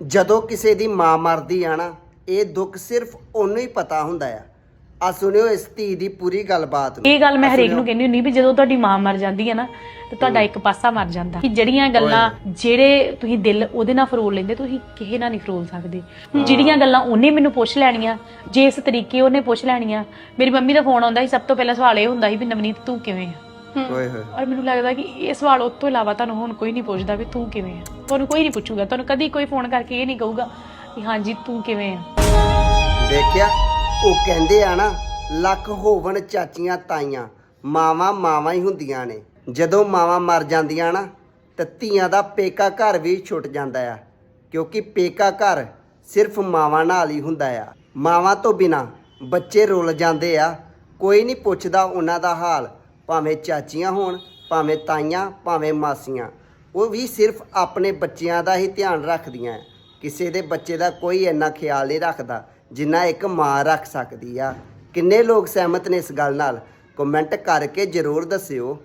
ਜਦੋਂ ਕਿਸੇ ਦੀ ਮਾਂ ਮਰਦੀ ਆ ਨਾ ਇਹ ਦੁੱਖ ਸਿਰਫ ਉਹਨੂੰ ਹੀ ਪਤਾ ਹੁੰਦਾ ਆ। ਆ ਸੁਣਿਓ ਇਸ ਧੀ ਦੀ ਪੂਰੀ ਗੱਲਬਾਤ ਨੂੰ। ਇਹ ਗੱਲ ਮੈਂ ਹਰੇਕ। ਨੂੰ ਕਹਿੰਦੀ ਹੁੰਦੀ ਵੀ ਜਦੋਂ ਤੁਹਾਡੀ ਮਾਂ ਮਰ ਜਾਂਦੀ ਹੈ ਨਾ ਤੇ ਤੁਹਾਡਾ ਇੱਕ ਪਾਸਾ ਮਰ ਜਾਂਦਾ। ਕਿ ਜਿਹੜੀਆਂ ਗੱਲਾਂ ਜਿਹੜੇ ਤੁਸੀਂ ਦਿਲ ਉਹਦੇ ਨਾਲ ਫਰੋਲ ਲੈਂਦੇ ਤੁਸੀਂ ਕਿਸੇ ਨਾਲ ਨਹੀਂ ਫਰੋਲ ਸਕਦੇ। ਹੁਣ ਜਿਹੜੀਆਂ ਗੱਲਾਂ ਉਹਨੇ ਮੈਨੂੰ ਪੁੱਛ ਲੈਣੀਆਂ ਜੇ ਇਸ ਤਰੀਕੇ ਉਹਨੇ ਪੁੱਛ ਲੈਣੀਆਂ ਮੇਰੀ ਮੰਮੀ ਦਾ ਫੋਨ ਆਉਂਦਾ ਸੀ ਸਭ ਤੋਂ ਪਹਿਲਾਂ ਸਵਾਲ ਇਹ ਹੁੰਦਾ ਸੀ ਵੀ ਨਵਨੀਤ ਤੂੰ ਕਿਵੇਂ ਆ? ਓਏ ਹੋਏ। ਔਰ ਮੈਨੂੰ ਲੱਗਦਾ ਕਿ ਇਹ ਸਵਾਲ ਉਸ ਤੋਂ ਇਲਾਵਾ ਤੁਹਾਨੂੰ ਹੁਣ ਕੋਈ ਨਹੀਂ ਪੁੱਛਦਾ ਵੀ ਤੂੰ ਕਿਵੇਂ ਆ? ਤੁਹਾਨੂੰ ਕੋਈ ਨਹੀਂ ਪੁੱਛੂਗਾ, ਤੁਹਾਨੂੰ ਕਦੀ ਕੋਈ ਫੋਨ ਕਰਕੇ ਇਹ ਨਹੀਂ ਕਹੂਗਾ ਕਿ ਹਾਂਜੀ, ਤੂੰ ਕਿਵੇਂ ਆ? ਦੇਖਿਆ, ਉਹ ਕਹਿੰਦੇ ਆ ਨਾ, ਲੱਖ ਹੋਵਣ ਚਾਚੀਆਂ ਤਾਈਆਂ, ਮਾਵਾਂ ਮਾਵਾਂ ਹੀ ਹੁੰਦੀਆਂ ਨੇ। ਜਦੋਂ ਮਾਵਾਂ ਮਰ ਜਾਂਦੀਆਂ ਨਾ, ਤੇ ਧੀਆਂ ਦਾ ਪੇਕਾ ਘਰ ਵੀ ਛੁੱਟ ਜਾਂਦਾ ਆ, ਕਿਉਂਕਿ ਪੇਕਾ ਘਰ ਸਿਰਫ ਮਾਵਾਂ ਨਾਲ ਹੀ ਹੁੰਦਾ ਆ। ਮਾਵਾਂ ਤੋਂ ਬਿਨਾ ਬੱਚੇ ਰੁੱਲ ਜਾਂਦੇ ਆ। ਕੋਈ ਨਹੀਂ ਪੁੱਛਦਾ ਉਹਨਾਂ ਦਾ ਹਾਲ, ਭਾਵੇਂ ਚਾਚੀਆਂ ਹੋਣ, ਭਾਵੇਂ ਤਾਈਆਂ, ਭਾਵੇਂ ਮਾਸੀਆਂ। ਉਹ ਵੀ ਸਿਰਫ ਆਪਣੇ ਬੱਚਿਆਂ ਦਾ ਹੀ ਧਿਆਨ ਰੱਖਦੀਆਂ ਹੈ। ਕਿਸੇ ਦੇ ਬੱਚੇ ਦਾ ਕੋਈ ਇੰਨਾ ਖਿਆਲ ਨਹੀਂ ਰੱਖਦਾ, ਜਿੰਨਾ ਇੱਕ ਮਾਂ ਰੱਖ ਸਕਦੀ ਆ। ਕਿੰਨੇ ਲੋਕ ਸਹਿਮਤ ਨੇ ਇਸ ਗੱਲ ਨਾਲ? ਕਮੈਂਟ ਕਰਕੇ ਜਰੂਰ ਦੱਸਿਓ।